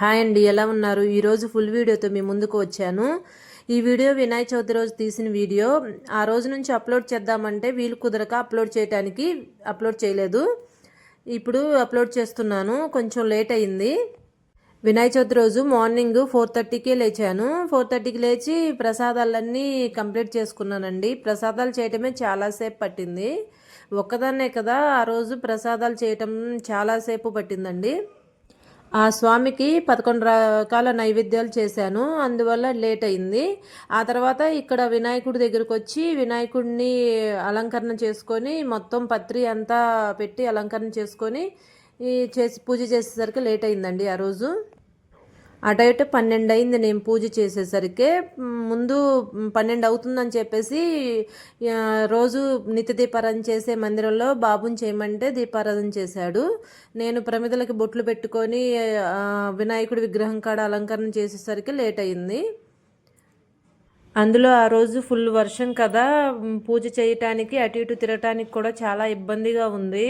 Hi అండి ఎలా ఉన్నారు? ఈరోజు ఫుల్ వీడియోతో మీ ముందుకు వచ్చాను. ఈ వీడియో వినాయక చవితి రోజు తీసిన వీడియో. ఆ రోజు నుంచి అప్లోడ్ చేద్దామంటే వీలు కుదరక అప్లోడ్ చేయడానికి అప్లోడ్ చేయలేదు. ఇప్పుడు అప్లోడ్ చేస్తున్నాను. కొంచెం లేట్ అయింది. వినాయక చవితి రోజు మార్నింగ్ ఫోర్ థర్టీకే లేచాను. ఫోర్ థర్టీకి లేచి ప్రసాదాలన్నీ కంప్లీట్ చేసుకున్నానండి. ప్రసాదాలు చేయటమే చాలాసేపు పట్టింది. ఒక్కదాన్నే కదా ఆ రోజు ప్రసాదాలు చేయటం చాలాసేపు పట్టిందండి. ఆ స్వామికి పదకొండు రకాల నైవేద్యాలు చేశాను. అందువల్ల లేట్ అయింది. ఆ తర్వాత ఇక్కడ వినాయకుడి దగ్గరకు వచ్చి వినాయకుడిని అలంకరణ చేసుకొని మొత్తం పత్రి అంతా పెట్టి అలంకరణ చేసుకొని చేసి పూజ చేసేసరికి లేట్ అయిందండి ఆ రోజు. అటు ఇటు పన్నెండు అయింది నేను పూజ చేసేసరికి. ముందు పన్నెండు అవుతుందని చెప్పేసి రోజు నిత్య దీపారాధన చేసే మందిరంలో బాబుని చేయమంటే దీపారాధన చేశాడు. నేను ప్రమిదలకి బొట్లు పెట్టుకొని వినాయకుడి విగ్రహం కాడ అలంకరణ చేసేసరికి లేట్ అయింది అందులో ఆ రోజు ఫుల్ వర్షం కదా. పూజ చేయటానికి అటు ఇటు తిరగటానికి కూడా చాలా ఇబ్బందిగా ఉంది.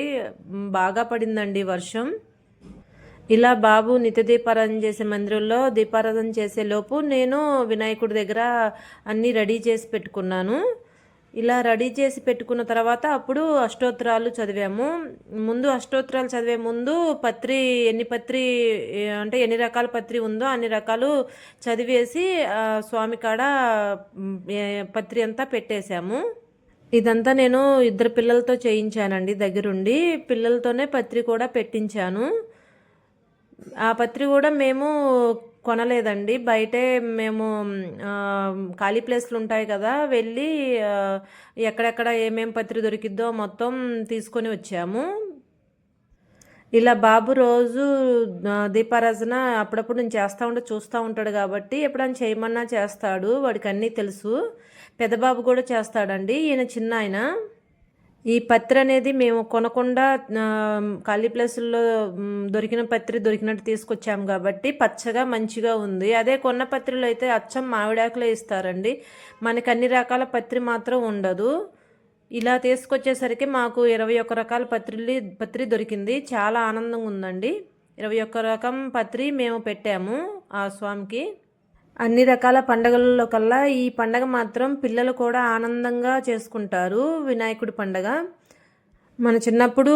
బాగా పడిందండి వర్షం. ఇలా బాబు నిత్య దీపారాధన చేసే మందిరంలో దీపారాధన చేసేలోపు నేను వినాయకుడి దగ్గర అన్నీ రెడీ చేసి పెట్టుకున్నాను. ఇలా రెడీ చేసి పెట్టుకున్న తర్వాత అప్పుడు అష్టోత్తరాలు చదివాము. ముందు అష్టోత్తరాలు చదివే ముందు పత్రి ఎన్ని పత్రి అంటే ఎన్ని రకాల పత్రి ఉందో అన్ని రకాలు చదివేసి స్వామి కాడ పత్రి అంతా పెట్టేశాము. ఇదంతా నేను ఇద్దరు పిల్లలతో చేయించానండి దగ్గరుండి. పిల్లలతోనే పత్రి కూడా పెట్టించాను. ఆ పత్రి కూడా మేము కొనలేదండి. బయటే మేము ఖాళీ ప్లేస్లు ఉంటాయి కదా వెళ్ళి ఎక్కడెక్కడ ఏమేం పత్రి దొరికిద్దో మొత్తం తీసుకొని వచ్చాము. ఇలా బాబు రోజు దీపారాజన అప్పుడప్పుడు నేను చేస్తూ ఉంటే చూస్తూ ఉంటాడు కాబట్టి ఎప్పుడైనా చేయమన్నా చేస్తాడు. వాడికి అన్నీ తెలుసు. పెద్దబాబు కూడా చేస్తాడండి. ఈయన చిన్న ఆయన ఈ పత్రి అనేది మేము కొనకుండా ఖాళీ ప్లేసుల్లో దొరికిన పత్రి దొరికినట్టు తీసుకొచ్చాము కాబట్టి పచ్చగా మంచిగా ఉంది. అదే కొన్న పత్రిలో అయితే అచ్చం మామిడాకులే ఇస్తారండి. మనకి అన్ని రకాల పత్రి మాత్రం ఉండదు. ఇలా తీసుకొచ్చేసరికి మాకు ఇరవై ఒక్క రకాల పత్రిలు పత్రి దొరికింది. చాలా ఆనందంగా ఉందండి. ఇరవై ఒక్క రకం పత్రి మేము పెట్టాము ఆ స్వామికి. అన్ని రకాల పండగలలో కల్లా ఈ పండగ మాత్రం పిల్లలు కూడా ఆనందంగా చేసుకుంటారు. వినాయకుడి పండగ. మన చిన్నప్పుడు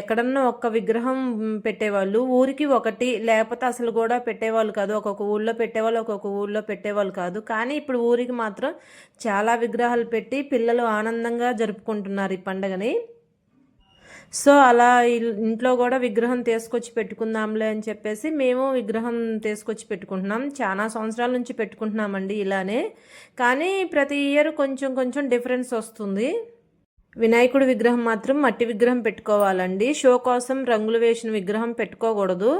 ఎక్కడన్నా ఒక్క విగ్రహం పెట్టేవాళ్ళు. ఊరికి ఒకటి లేకపోతే అసలు కూడా పెట్టేవాళ్ళు కాదు. ఒక్కొక్క ఊళ్ళో పెట్టేవాళ్ళు ఒక్కొక్క ఊళ్ళో పెట్టేవాళ్ళు కాదు. కానీ ఇప్పుడు ఊరికి మాత్రం చాలా విగ్రహాలు పెట్టి పిల్లలు ఆనందంగా జరుపుకుంటున్నారు ఈ పండగని. సో అలా ఇంట్లో కూడా విగ్రహం తీసుకొచ్చి పెట్టుకుందాంలే అని చెప్పేసి మేము విగ్రహం తీసుకొచ్చి పెట్టుకుంటున్నాం. చాలా సంవత్సరాల నుంచి పెట్టుకుంటున్నామండి ఇలానే. కానీ ప్రతి ఇయర్ కొంచెం కొంచెం డిఫరెన్స్ వస్తుంది. వినాయకుడి విగ్రహం మాత్రం మట్టి విగ్రహం పెట్టుకోవాలండి. షో కోసం రంగులు వేసిన విగ్రహం పెట్టుకోకూడదు.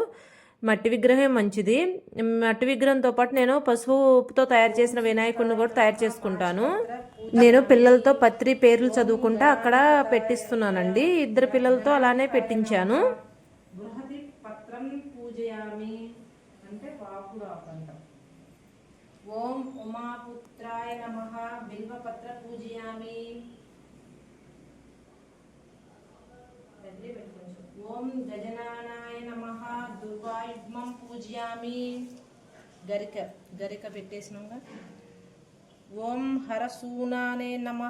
మట్టి విగ్రహమే మంచిది. మట్టి విగ్రహంతో పాటు నేను పసుపుతో తయారు చేసిన వినాయకుడిని కూడా తయారు చేసుకుంటాను. నేను పిల్లలతో పత్రి పేర్లు చదువుకుంటా అక్కడ పెట్టిస్తున్నానండి. ఇద్దరు పిల్లలతో అలానే పెట్టించాను. ఓం ఉమాపుత్రాయ బిల్వపత్ర పూజయామి. ఓం గజనానాయ పూజయామి గరిక గరిక పెట్టేసినాగా. ఓం హరసూనానే నమ.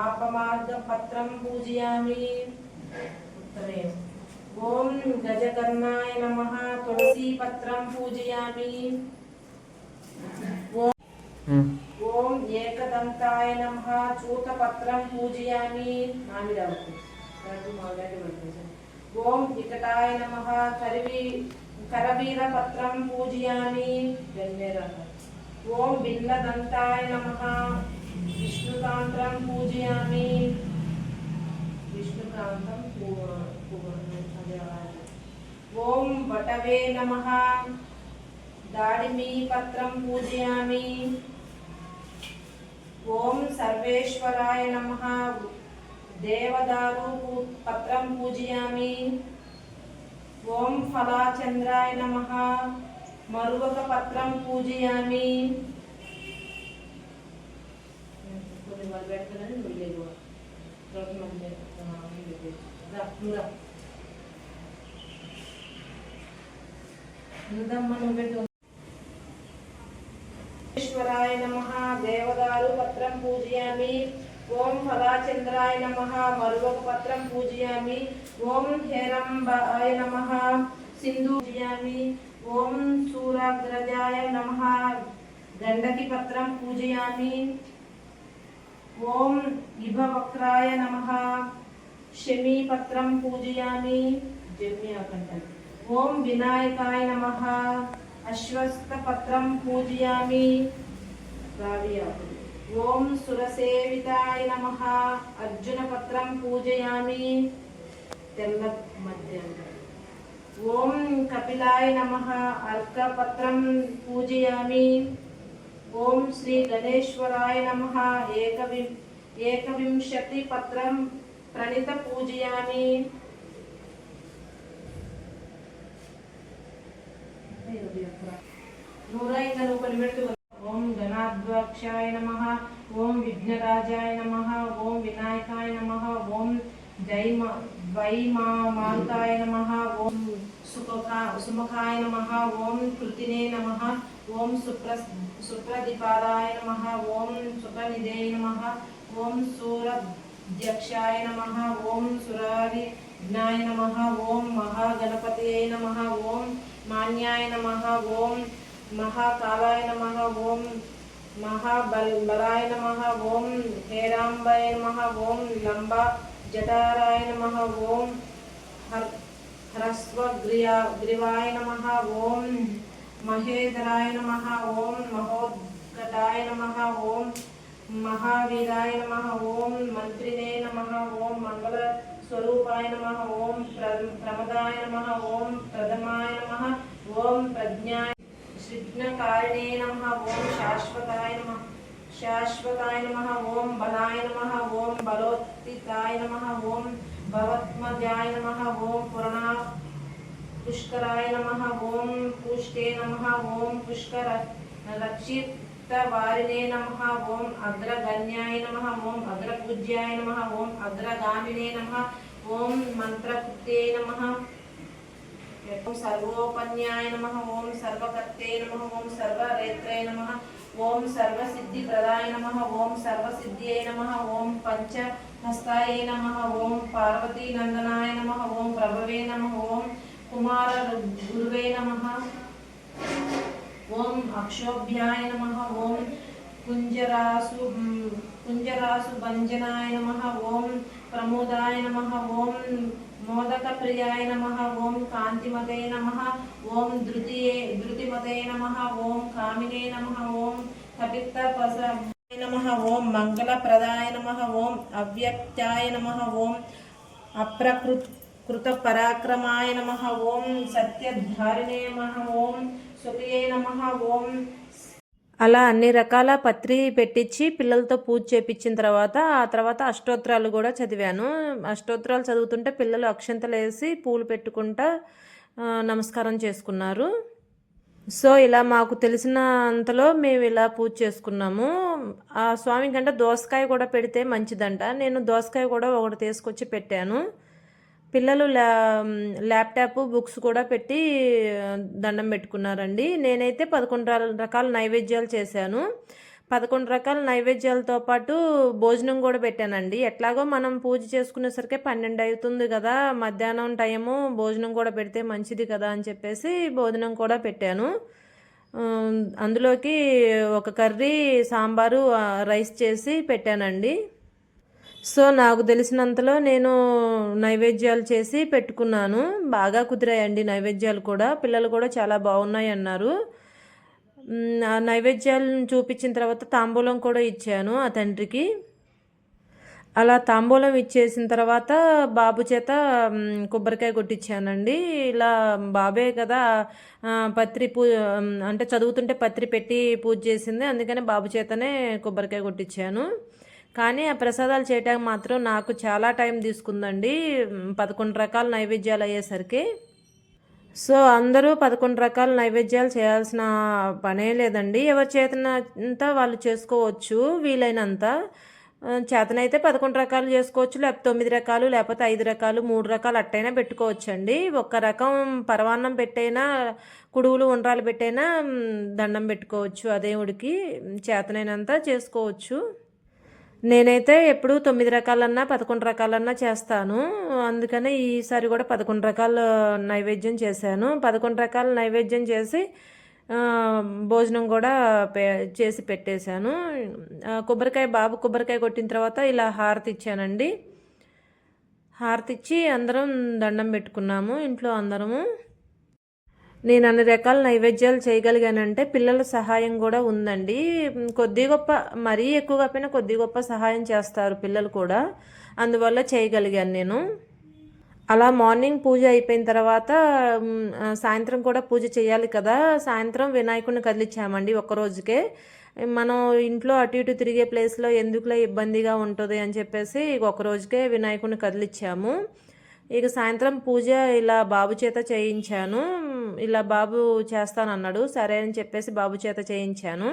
ఆపమార్గపత్రం పూజయామి. ఉత్తరే. ఓం గజకర్ణాయ నమ. తులసీపత్రం పూజయామి. ఓం ఏకదంతాయ నమ. చూతపత్రం పూజయామి. మామిడాకు ఓం వికటాయ నమ. కరివి కరవీరపత్రం పూజయామి ఓం బిల్లదంతాయ నమ. విష్ణుకాంతం పూజయామి. విష్ణుకాంతం ఓం వటవే నమ. దాడిమీ పత్రం పూజయామి. ఓం సర్వేశ్వరాయ నమ. దేవదారు పత్రం పూజయామి. ఓం ఫలాచంద్రాయ నమ. మరువక పత్రం పూజయామి. ఈశ్వరాయ నమ. దేవదారు పత్రం పూజయామి. ఓం ఫలాచంద్రాయ నమ మరువక పత్రం పూజయామి ఓం హేరంబాయ నమ సింధు పూజయామి ఓం సూరగ్రజాయ నమ గండకి పత్రం పూజయామి ఓం ఇభవక్రాయ నమ శమీ పత్రం పూజయామి జమ్యాకంటారు ఓం వినాయకాయ నమ ఓం సురసేవితాయ నమ. అర్జున పత్రం పూజయామి. తెల్ల మధ్య. ఓం కపిలాయ నమ. అర్క పత్రం పూజయామి. ఓం శ్రీ గణేశ్వరాయ నమ. ఏకవి ఏకవింశతి పత్రం ప్రణిత పూజయామి. నూర ఇంకా నువ్వు ఓం ధనాధ్వక్షాయ నమ ఓం విఘ్నరాజాయ నమ ఓం వినాయకాయ నమ ఓం జై వై మా మారుతాయ నమ ఓం సుఖకా సుముఖాయ నమ ఓం కృతినే నమ ఓం సుప్ర సుప్రదిపాదాయ నమ ఓం సుఖనిధే నమ ఓం సూరధ్యక్షాయ నమ ఓం సురారి జ్ఞాయ నమ ఓం మహాగణపతయే నమ ఓం మాన్యాయ నమ ఓం మహాకాలాయ నమ ఓం మహాబల్ బలాయ నమ ఓం హేరాంబాయ నమ ఓం లంబా జటారాయ నమ ఓం హర్ హ్రస్వగ్రియా గ్రీవాయ నమ ఓం మహేధరాయ నమ ఓం మహోద్గటాయ నమ ఓం మహావీరాయ నమ ఓం మంత్రినే నమ ఓం మంగళ స్వరూపాయ నమ ఓం ప్ర- ప్రమదాయ నమ ఓం ప్రథమాయ నమ ఓం ప్రజ్ఞాయ విఘ్నకారిణే నమ ఓం శాశ్వతాయ నమ శాశ్వతాయ నమ ఓం బలాయ నమ ఓం బలోత్తితాయ నమ ఓం భవత్మజాయ నమ ఓం పురణా పుష్కరాయ నమ ఓం పుష్టే నమ ఓం పుష్కర రక్షిత వారినే నమ ఓం అగ్రగణ్యాయ నమ ఓం అగ్రపూజ్యాయ నమ ఓం అగ్రగామినే నమ ఓం మంత్రకృతే నమ ఓం సర్వోపన్యాయ నమ ఓం సర్వకర్తే నమ ఓం సర్వరేత్రే నమ ఓం సర్వసిద్ధిప్రదాయ నమ ఓం సర్వసిద్ధ్యై నమ ఓం పంచహస్తాయ నమ ఓం పార్వతీనందనాయ నమ ఓం ప్రభవే నమ ఓం కుమార గురువే నమ ఓం అక్షోభ్యాయ నమ ఓం కుంజరాసు కుంజరాసు భంజనాయ నమ ఓం ప్రమోదాయ నమ ఓం మోదక ప్రియాయ నమ ఓం కాంతిమదే నమ ఓం ధృతియే ధృతిమదే నమ ఓం కామినే నమ ఓం కపిత్త పస నమ ఓం మంగళప్రదాయ నమ ఓం అవ్యక్తాయ నమ ఓం అప్రకృత్ కృత పరాక్రమాయ నమ ఓం సత్యధారిణే నమ ఓం సుఖయే నమ ఓం అలా అన్ని రకాల పత్రి పెట్టించి పిల్లలతో పూజ చేపించిన తర్వాత ఆ తర్వాత అష్టోత్తరాలు కూడా చదివాను. అష్టోత్తరాలు చదువుతుంటే పిల్లలు అక్షంతలు వేసి పూలు పెట్టుకుంటా నమస్కారం చేసుకున్నారు. సో ఇలా మాకు తెలిసిన అంతలో మేము ఇలా పూజ చేసుకున్నాము. ఆ స్వామి కంటే దోసకాయ కూడా పెడితే మంచిదంట. నేను దోసకాయ కూడా ఒకటి తీసుకొచ్చి పెట్టాను. పిల్లలు ల్యా ల్యాప్టాప్ బుక్స్ కూడా పెట్టి దండం పెట్టుకున్నారండి. నేనైతే పదకొండు రకాల నైవేద్యాలు చేశాను. పదకొండు రకాల నైవేద్యాలతో పాటు భోజనం కూడా పెట్టానండి. ఎట్లాగో మనం పూజ చేసుకునేసరికి పన్నెండు అవుతుంది కదా. మధ్యాహ్నం టైము భోజనం కూడా పెడితే మంచిది కదా అని చెప్పేసి భోజనం కూడా పెట్టాను. అందులోకి ఒక కర్రీ సాంబారు రైస్ చేసి పెట్టానండి. సో నాకు తెలిసినంతలో నేను నైవేద్యాలు చేసి పెట్టుకున్నాను. బాగా కుదిరాయండి నైవేద్యాలు కూడా. పిల్లలు కూడా చాలా బాగున్నాయి అన్నారు. ఆ నైవేద్యాలను చూపించిన తర్వాత తాంబూలం కూడా ఇచ్చాను ఆ తండ్రికి. అలా తాంబూలం ఇచ్చేసిన తర్వాత బాబు చేత కొబ్బరికాయ కొట్టించానండి ఇలా బాబే కదా పత్రి పూ అంటే చదువుతుంటే పత్రి పెట్టి పూజ చేసింది. అందుకని బాబు చేతనే కొబ్బరికాయ కొట్టించాను కానీ ఆ ప్రసాదాలు చేయటానికి మాత్రం నాకు చాలా టైం తీసుకుందండి. పదకొండు రకాల నైవేద్యాలు అయ్యేసరికి. సో అందరూ పదకొండు రకాల నైవేద్యాలు చేయాల్సిన పనే లేదండి. ఎవరి చేతనంత వాళ్ళు చేసుకోవచ్చు వీలైనంత. చేతనైతే పదకొండు రకాలు చేసుకోవచ్చు లేకపోతే తొమ్మిది రకాలు లేకపోతే ఐదు రకాలు మూడు రకాలు అట్టైనా పెట్టుకోవచ్చండి. ఒక్క రకం పరవాన్నం పెట్టైనా కుడువులు ఉండ్రాలు పెట్టైనా దండం పెట్టుకోవచ్చు ఆ దేవుడికి. చేతనైనంత చేసుకోవచ్చు. నేనైతే ఎప్పుడు తొమ్మిది రకాలన్నా పదకొండు రకాలన్నా చేస్తాను. అందుకనే ఈసారి కూడా పదకొండు రకాల నైవేద్యం చేశాను. పదకొండు రకాల నైవేద్యం చేసి భోజనం కూడా పే చేసి పెట్టేశాను. కొబ్బరికాయ బాబు కొబ్బరికాయ కొట్టిన తర్వాత ఇలా హారతి ఇచ్చానండి. హారతి ఇచ్చి అందరం దండం పెట్టుకున్నాము. ఇంట్లో అందరము. నేను అన్ని రకాల నైవేద్యాలు చేయగలిగానంటే పిల్లల సహాయం కూడా ఉందండి. కొద్ది గొప్ప మరీ ఎక్కువగా కాకపోయినా కొద్ది గొప్ప సహాయం చేస్తారు పిల్లలు కూడా. అందువల్ల చేయగలిగాను నేను. అలా మార్నింగ్ పూజ అయిపోయిన తర్వాత సాయంత్రం కూడా పూజ చేయాలి కదా. సాయంత్రం వినాయకుడిని కదిలిచ్చామండి ఒక్కరోజుకే మనం ఇంట్లో అటు ఇటు తిరిగే ప్లేస్లో ఎందుకులే ఇబ్బందిగా ఉంటుంది అని చెప్పేసి ఒక రోజుకే వినాయకుడిని కదిలిచ్చాము. ఇక సాయంత్రం పూజ ఇలా బాబు చేత చేయించాను. ఇలా బాబు చేస్తానన్నాడు. సరే అని చెప్పేసి బాబు చేత చేయించాను.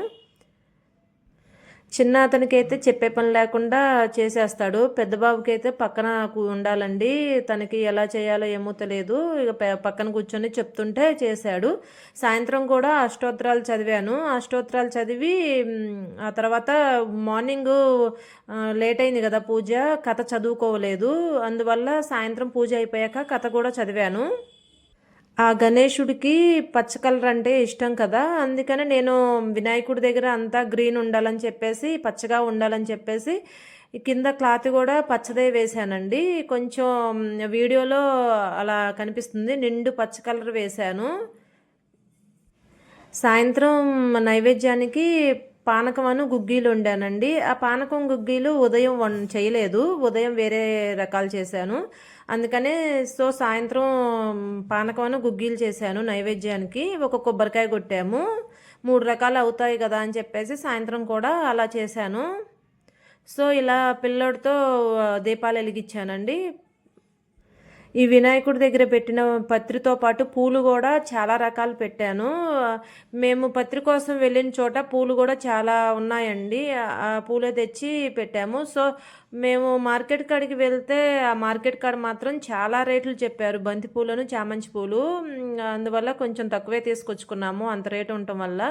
చిన్న అతనికి అయితే చెప్పే పని లేకుండా చేసేస్తాడు. పెద్ద బాబుకి అయితే పక్కన ఉండాలండి. తనకి ఎలా చేయాలో ఏమో తెలియదు. ఇక పక్కన కూర్చొని చెప్తుంటే చేశాడు. సాయంత్రం కూడా అష్టోత్తరాలు చదివాను. అష్టోత్తరాలు చదివి ఆ తర్వాత మార్నింగ్ లేట్ అయింది కదా పూజ. కథ చదువుకోలేదు. అందువల్ల సాయంత్రం పూజ అయిపోయాక కథ కూడా చదివాను. ఆ గణేశుడికి పచ్చ కలర్ అంటే ఇష్టం కదా అందుకని నేను వినాయకుడి దగ్గర అంతా గ్రీన్ ఉండాలని చెప్పేసి పచ్చగా ఉండాలని చెప్పేసి కింద క్లాత్ కూడా పచ్చదే వేశానండి. కొంచెం వీడియోలో అలా కనిపిస్తుంది నిండు పచ్చ కలర్ వేశాను. సాయంత్రం నైవేద్యానికి పానకం అను గుగ్గీలు వండానండి. ఆ పానకం గుగ్గీలు ఉదయం వం చేయలేదు. ఉదయం వేరే రకాలు చేశాను. అందుకనే సో సాయంత్రం పానకం అను గుగ్గీలు చేశాను నైవేద్యానికి. ఒక కొబ్బరికాయ కొట్టాము. మూడు రకాలు అవుతాయి కదా అని చెప్పేసి సాయంత్రం కూడా అలా చేశాను. సో ఇలా పిల్లోడితో దీపాలు వెలిగించానండి. ఈ వినాయకుడి దగ్గర పెట్టిన పత్రితో పాటు పూలు కూడా చాలా రకాలు పెట్టాను. మేము పత్రి కోసం వెళ్ళిన చోట పూలు కూడా చాలా ఉన్నాయండి. ఆ పూలే తెచ్చి పెట్టాము. సో మేము మార్కెట్ కాడికి వెళ్తే ఆ మార్కెట్ కాడ మాత్రం చాలా రేట్లు చెప్పారు. బంతి పూలను చామంతి పూలు అందువల్ల కొంచెం తక్కువే తీసుకొచ్చుకున్నాము అంత రేటు ఉండటం వల్ల.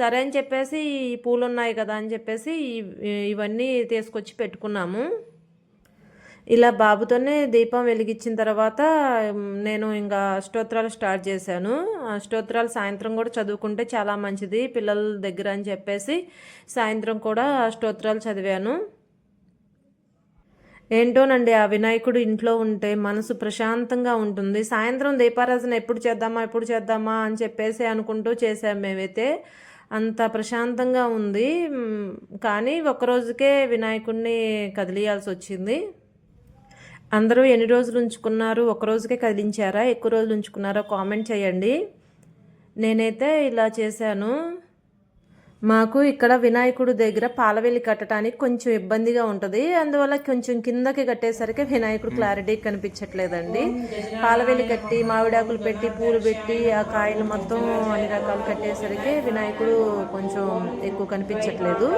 సరే అని చెప్పేసి ఈ పూలు ఉన్నాయి కదా అని చెప్పేసి ఇవన్నీ తీసుకొచ్చి పెట్టుకున్నాము. ఇలా బాబుతోనే దీపం వెలిగించిన తర్వాత నేను ఇంకా అష్టోత్తరాలు స్టార్ట్ చేశాను. అష్టోత్తరాలు సాయంత్రం కూడా చదువుకుంటే చాలా మంచిది పిల్లల దగ్గర అని చెప్పేసి సాయంత్రం కూడా అష్టోత్తరాలు చదివాను. ఏంటోనండి ఆ వినాయకుడు ఇంట్లో ఉంటే మనసు ప్రశాంతంగా ఉంటుంది. సాయంత్రం దీపారాధన ఎప్పుడు చేద్దామా ఎప్పుడు చేద్దామా అని చెప్పేసి అనుకుంటూ చేసాం మేమైతే. అంత ప్రశాంతంగా ఉంది. కానీ ఒకరోజుకే వినాయకుడిని కదిలియాల్సి వచ్చింది. అందరూ ఎన్ని రోజులు ఉంచుకున్నారు? ఒక రోజుకే కదిలించారా? ఎక్కువ రోజులు ఉంచుకున్నారా? కామెంట్ చేయండి. నేనైతే ఇలా చేశాను. మాకు ఇక్కడ వినాయకుడు దగ్గర పాలవెల్లి కట్టడానికి కొంచెం ఇబ్బందిగా ఉంటుంది. అందువల్ల కొంచెం కిందకి కట్టేసరికి వినాయకుడు క్లారిటీ కనిపించట్లేదండి. పాలవెల్లి కట్టి మామిడాకులు పెట్టి పూలు పెట్టి ఆ కాయలు మొత్తం అన్ని రకాలు కట్టేసరికి వినాయకుడు కొంచెం ఎక్కువ కనిపించట్లేదు.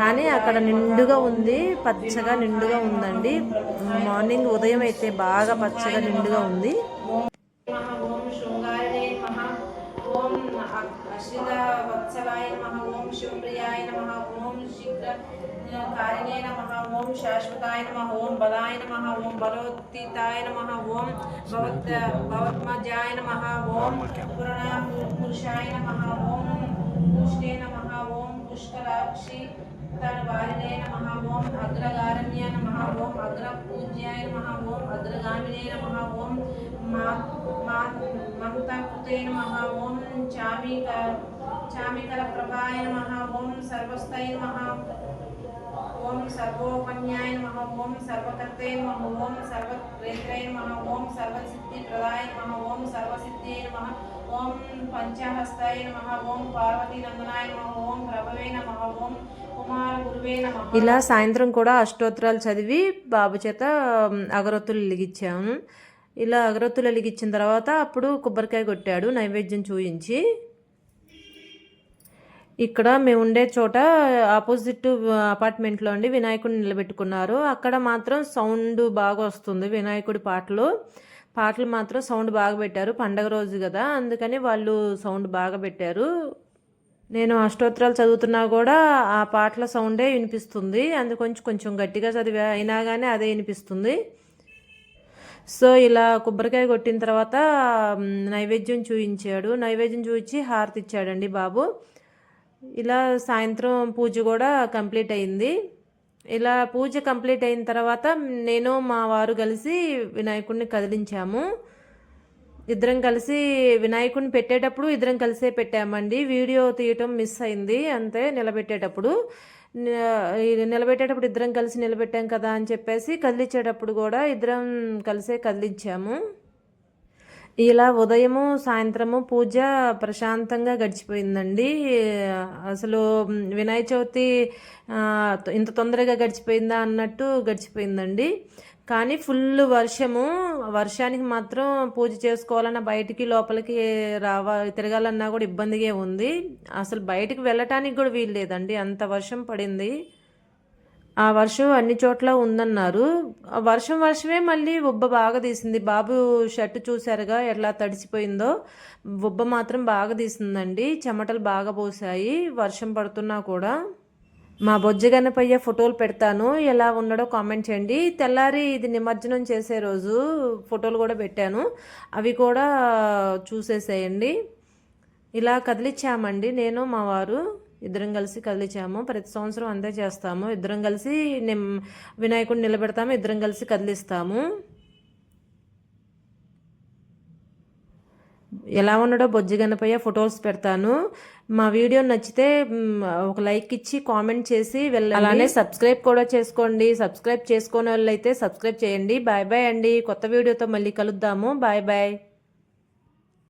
కానీ అక్కడ నిండుగా ఉంది పచ్చగా నిండుగా ఉందండి. మార్నింగ్ ఉదయం అయితే బాగా పచ్చగా నిండుగా ఉంది. అశ్రిత వత్సలాయ నమ ఓం శివప్రియాయ నమ ఓం శీఘ్ర కారిణే నమ ఓం శాశ్వతాయ నమ ఓం బలాయ నమ ఓం బలోత్తితాయ నమ ఓం భవత్ భవత్మజాయ నమ ఓం పురాణపురుషాయ నమ ఓం పుష్టే నమ ఓం పుష్కరాక్షి వారినే నమ ఓం అగ్రగారణ్య నమ ఓం అగ్రపూజ్యాయ నమ ఓం అగ్రగామినే నమ ఓం మా మా ఓం చామిక చామికర ప్రభాయ నమః ఓం సర్వస్థై నమః ఓం సర్వోపన్యాయ నమః ఓం సర్వకర్తే నమః ఓం సర్వప్రేత్రే నమః ఓం సర్వసిద్ధి ప్రదాయ నమః ఓం సర్వసిద్ధే నమః ఓం పంచహస్తాయ నమః ఓం పార్వతీనందనాయ నమః ఓం ప్రభవే నమః ఓం ఇలా సాయంత్రం కూడా అష్టోత్తరాలు చదివి బాబు చేత అగరొత్తులు వెలిగించాము ఇలా అగరొత్తులు వెలిగించిన తర్వాత అప్పుడు కొబ్బరికాయ కొట్టాడు నైవేద్యం చూయించి. ఇక్కడ మేము ఉండే చోట ఆపోజిట్ అపార్ట్మెంట్లో అండి వినాయకుడిని నిలబెట్టుకున్నారు. అక్కడ మాత్రం సౌండ్ బాగా వస్తుంది వినాయకుడి పాటలు. పాటలు మాత్రం సౌండ్ బాగా పెట్టారు పండగ రోజు కదా అందుకని వాళ్ళు సౌండ్ బాగా పెట్టారు. నేను అష్టోత్తరాలు చదువుతున్నా కూడా ఆ పాటల సౌండే వినిపిస్తుంది. అందుకొంచెం కొంచెం గట్టిగా చదివా అయినా కానీ అదే వినిపిస్తుంది. సో ఇలా కొబ్బరికాయ కొట్టిన తర్వాత నైవేద్యం చూయించాడు. నైవేద్యం చూపించి హారతి ఇచ్చాడండి బాబు. ఇలా సాయంత్రం పూజ కూడా కంప్లీట్ అయింది. ఇలా పూజ కంప్లీట్ అయిన తర్వాత నేను మా వారు కలిసి వినాయకుడిని కదిలించాము. ఇద్దరం కలిసి వినాయకుడిని పెట్టేటప్పుడు ఇద్దరం కలిసే పెట్టామండి. వీడియో తీయటం మిస్ అయింది అంతే నిలబెట్టేటప్పుడు. నిలబెట్టేటప్పుడు ఇద్దరం కలిసి నిలబెట్టాం కదా అని చెప్పేసి కదిలించేటప్పుడు కూడా ఇద్దరం కలిసే కదిలించాము ఇలా ఉదయము సాయంత్రము పూజ ప్రశాంతంగా గడిచిపోయిందండి. అసలు వినాయక చవితి ఇంత తొందరగా గడిచిపోయిందా అన్నట్టు గడిచిపోయిందండి. కానీ ఫుల్ వర్షము వర్షానికి మాత్రం పూజ చేసుకోవాలన్నా బయటికి లోపలికి రావ తిరగాలన్నా కూడా ఇబ్బందిగా ఉంది. అసలు బయటికి వెళ్ళటానికి కూడా వీలు లేదండి. అంత వర్షం పడింది. ఆ వర్షం అన్ని చోట్ల ఉందన్నారు. వర్షం వర్షమే మళ్ళీ ఉబ్బ బాగా తీసింది. బాబు షర్ట్ చూసారుగా ఎట్లా తడిసిపోయిందో. ఉబ్బ మాత్రం బాగా తీసిందండి. చెమటలు బాగా పోసాయి. వర్షం పడుతున్నా కూడా. మా బొజ్జగన్నపయ్య ఫోటోలు పెడతాను. ఎలా ఉన్నాడో కామెంట్ చేయండి. తెల్లారి ఇది నిమజ్జనం చేసే రోజు ఫోటోలు కూడా పెట్టాను. అవి కూడా చూసేసేయండి. ఇలా కదిలిచ్చామండి. నేను మా వారు ఇద్దరం కలిసి కదిలించాము ప్రతి సంవత్సరం అంతే చేస్తాము. ఇద్దరం కలిసి నిమ్ వినాయకుడిని నిలబెడతాము. ఇద్దరం కలిసి కదిలిస్తాము. ఎలా ఉన్నాడో బొజ్జి గణపయ్య ఫొటోస్ పెడతాను. మా వీడియో నచ్చితే ఒక లైక్ ఇచ్చి కామెంట్ చేసి వెళ్ళాలి అలానే సబ్స్క్రైబ్ కూడా చేసుకోండి. సబ్స్క్రైబ్ చేసుకోని వాళ్ళైతే సబ్స్క్రైబ్ చేయండి. బాయ్ బాయ్ అండి. కొత్త వీడియోతో మళ్ళీ కలుద్దాము. Bye bye.